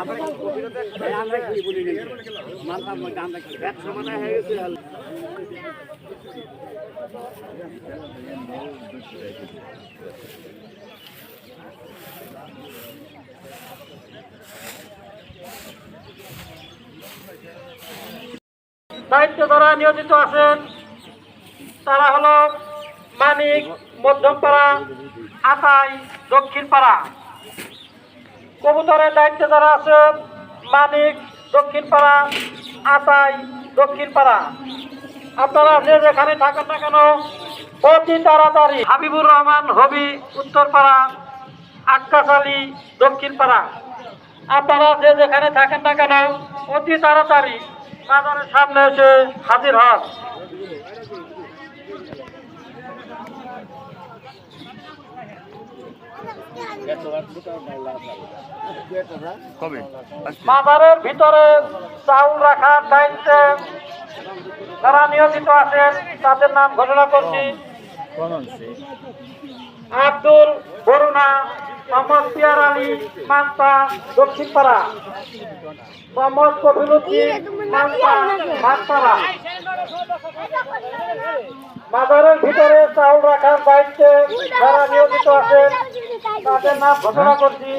আমরা কি বলি মাল গান রাখি এক সমানে হয়ে গেছে দায়িত্ব যারা নিয়োজিত আছেন, তারা হলো মানিক মধ্যমপাড়া, আতাই দক্ষিণপাড়া। কবুতরের দায়িত্বে যারা আছেন, মানিক দক্ষিণপাড়া, আতাই দক্ষিণপাড়া। আপনারা যে যেখানে থাকেন না কেন অতি তাড়াতাড়ি হাবিবুর রহমান হবি উত্তরপাড়া আক্কাস আলী দক্ষিণপাড়া। আপনারা যে যেখানে থাকেন না কেন অতি তাড়াতাড়ি বাজারের সামনে এসে হাজির হন। বাজারের ভিতরে চাউল রাখার দায়িত্বে যারা নিয়োজিত আছেন তাদের নাম ঘোষণা করছি। আব্দুল বরুণা, মোহাম্মদ পিয়ার আলী, মান্তা, দক্ষিণপাড়া। মোহাম্মদ কফিলুদ্দিন, মান্তা মানপাড়া বাজারের ভিতরে চাউল রাখার দায়িত্বে যারা নিয়োজিত আছেন, তাদের নাম ঘোষণা করছি।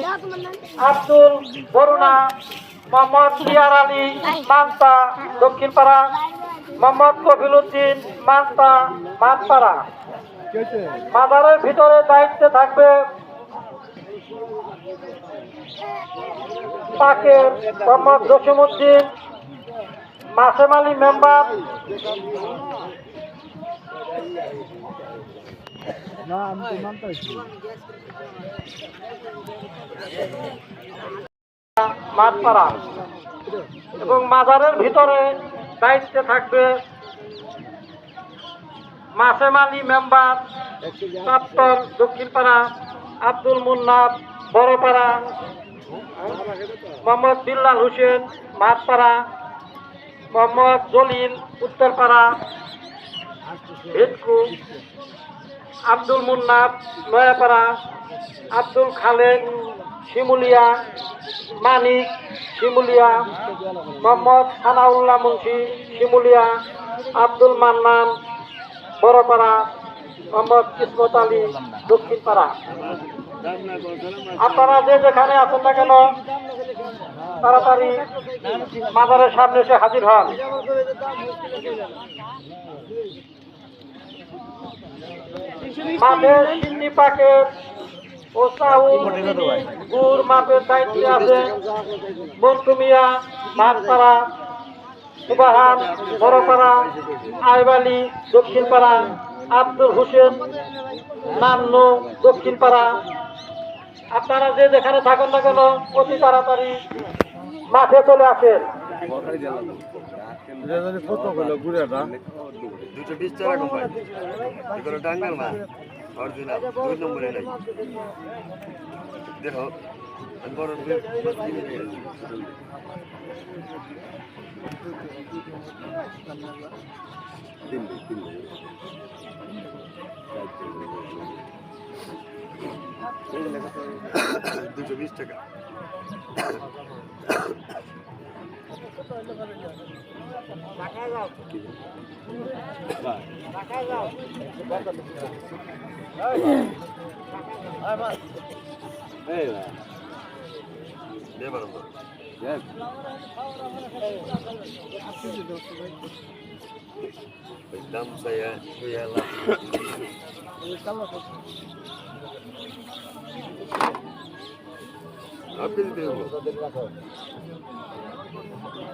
আব্দুল বরুণা, মোহাম্মদ পিয়ার আলী, মান্তা, দক্ষিণপাড়া। মোহাম্মদ কফিলুদ্দিন, মান্তা মানপাড়া বাজারের ভিতরে দায়িত্বে থাকবে পাকের মোহাম্মদ জসিমুদ্দিন মাসেম আলী মেম্বার। মাঠপাড়া এবং মাজারের ভিতরে দায়িত্বে থাকবে মাসেম আলী মেম্বার প্রাপ্তর দক্ষিণপাড়া আব্দুল মুন্নাফ বড়পাড়া, মোহাম্মদ বিল্লাল হোসেন, মাঠপাড়া, মোহাম্মদ জলিল, উত্তরপাড়া, ভেটকু, আব্দুল মুন্নাফ নয়াপাড়া, আব্দুল খালেদ শিমুলিয়া, মানিক, শিমুলিয়া, মোহাম্মদ সানাউল্লাহ মুন্সি, শিমুলিয়া, আব্দুল মান্নান বড়পাড়া, মোহাম্মদ কিসমত আলী দক্ষিণপাড়া আপনারা যে যেখানে আছেন না কেন, তাড়াতাড়ি মাজারের সামনে এসে হাজির হন। মাপের দায়িত্বে আছে মন্টুমিয়া মাঠপাড়া সুবাহান বড়পাড়া আইবালি দক্ষিণপাড়া আব্দুল হোসেন নান্নু দক্ষিণপাড়া আপনারা যে যেখানে থাকেন না কেন অতি তাড়াতাড়ি মাঠে চলে আসেন দেখো বড়। দিল্লি দিল্লি দুশো বিশ টাকা দে বড় বড়। দাম saya lah হাফ কেজি দেবো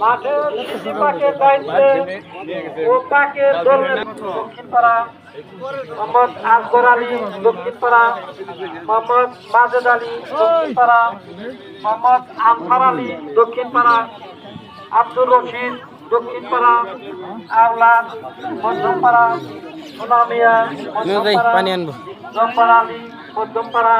মাঠের পাকের দায়িত্বে ও পাকের দলের দক্ষিণ পাড়া মোহাম্মদ আকবর আলী দক্ষিণ পাড়া মোহাম্মদ মাজেদ আলী দক্ষিণ পাড়া মোহাম্মদ আনসার আলী দক্ষিণ আব্দুর রশিদ দক্ষিণ পাড়া আওলাদ মধ্যম পাড়া সোনামিয়া মধ্যম পাড়া আলী মধ্যম পাড়া